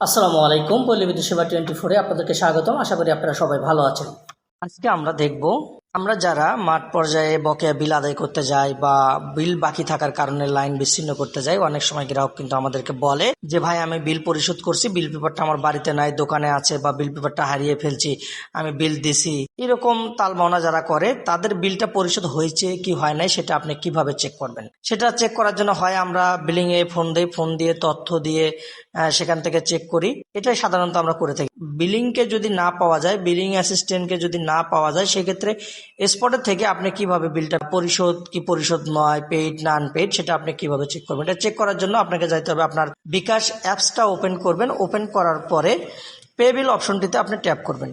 আসসালামু আলাইকুম, পল্লী বিদ্যুৎ সেবা টোয়েন্টি ফোরে আপনাদেরকে স্বাগতম। আশা করি আপনারা সবাই ভালো আছেন। আজকে আমরা দেখব আমরা যারা মাঠ পর্যায়ে বকেয়া বিল আদায় করতে যাই বা বিল বাকি থাকার কারণে লাইন বিচ্ছিন্ন করতে যাই, অনেক সময় গ্রাহক কিন্তু আমাদেরকে বলে যে, ভাই, আমি বিল পরিশোধ করছি, বিল পেপারটা আমার বাড়িতে নাই, দোকানে আছে বা বিল পেপারটা হারিয়ে ফেলছি, আমি বিল দিছি। এরকম তালবানা যারা করে, তাদের বিলটা পরিশোধ হয়েছে কি হয় নাই সেটা আপনি কীভাবে চেক করবেন? সেটা চেক করার জন্য হয় আমরা বিলিং এ ফোন দিই ফোন দিয়ে তথ্য দিয়ে সেখান থেকে চেক করি। এটাই সাধারণত আমরা করে থাকি। বিলিংকে যদি না পাওয়া যায় বিলিং অ্যাসিস্ট্যান্টকে যদি না পাওয়া যায়, সেক্ষেত্রে স্পটের থেকে আপনি কীভাবে বিলটা পরিশোধ, কি পরিশোধ নয় পেইড না আনপেইড সেটা আপনি কীভাবে চেক করবেন? এটা চেক করার জন্য আপনাকে যাইতে হবে আপনার বিকাশ অ্যাপসটা ওপেন করবেন। ওপেন করার পরে পে বিল অপশনটিতে আপনি ট্যাপ করবেন।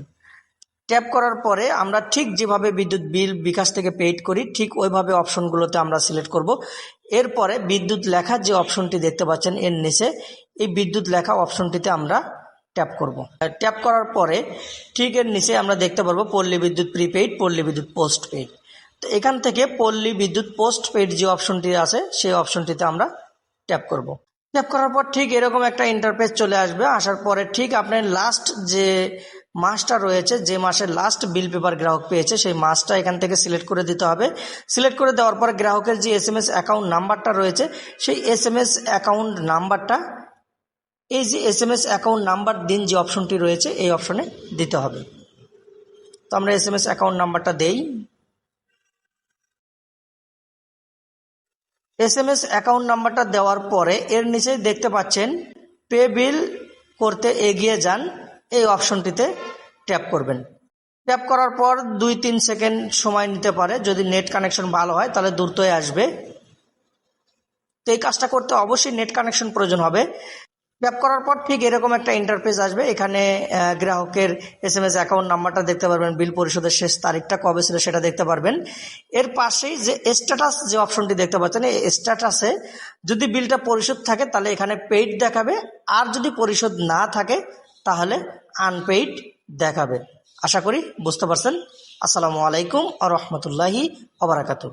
ট্যাপ করার পরে আমরা ঠিক যেভাবে বিদ্যুৎ বিল বিকাশ থেকে পেইড করি, ঠিক ওইভাবে অপশনগুলোতে আমরা সিলেক্ট করব। এরপরে বিদ্যুৎ লেখার যে অপশনটি দেখতে পাচ্ছেন এর নিচে, এই বিদ্যুৎ লেখা অপশনটিতে আমরা ট্যাপ করব। ট্যাপ করার পরে ঠিক এর নিচে আমরা দেখতে পারব পল্লী বিদ্যুৎ প্রিপেইড, পল্লী বিদ্যুৎ পোস্ট পেইড তো এখান থেকে পল্লী বিদ্যুৎ পোস্ট পেইড যে অপশনটি আছে, সেই অপশনটিতে আমরা ট্যাপ করব। ট্যাপ করার পর ঠিক এরকম একটা ইন্টারফেস চলে আসবে। আসার পরে ঠিক আপনার লাস্ট যে মাসটা রয়েছে, যে মাসের লাস্ট বিল পেপার গ্রাহক পেয়েছে, সেই মাসটা এখান থেকে সিলেক্ট করে দিতে হবে। সিলেক্ট করে দেওয়ার পর গ্রাহকের যে এস এম এস অ্যাকাউন্ট নাম্বারটা রয়েছে, সেই এস এম এস অ্যাকাউন্ট নাম্বারটা এই যে S M S account number দিন যে অপশনটি রয়েছে, এই অপশনে দিতে হবে। তো আমরা এস এম এস অ্যাকাউন্ট নাম্বারটা দেই। এস এম এস অ্যাকাউন্ট নাম্বারটা দেওয়ার পরে এর নিচে দেখতে পাচ্ছেন পে বিল করতে এগিয়ে যান, এই অপশনটিতে ট্যাপ করবেন। ট্যাপ করার পর দুই তিন সেকেন্ড সময় নিতে পারে, যদি নেট কানেকশন ভালো হয়, তাহলে দ্রুতই আসবে। তো এই কাজটা করতে অবশ্যই নেট কানেকশন প্রয়োজন হবে। ট্যাপ করার পর ঠিক এরকম একটা ইন্টারফেস আসবে। এখানে গ্রাহকের এস এম এস অ্যাকাউন্ট নাম্বারটা দেখতে পারবেন বিল পরিশোধের শেষ তারিখটা কবে ছিল সেটা দেখতে পারবেন। এর পাশেই যে স্ট্যাটাস যে অপশনটি দেখতে পাচ্ছেন, এই স্ট্যাটাসে যদি বিলটা পরিশোধ থাকে, তাহলে এখানে পেইড দেখাবে। আর যদি পরিশোধ না থাকে, তাহলে আনপেইড দেখাবে। আশা করি বুঝতে পারছেন। আসসালামু আলাইকুম আ রহমতুল্লাহি আবরাকাতু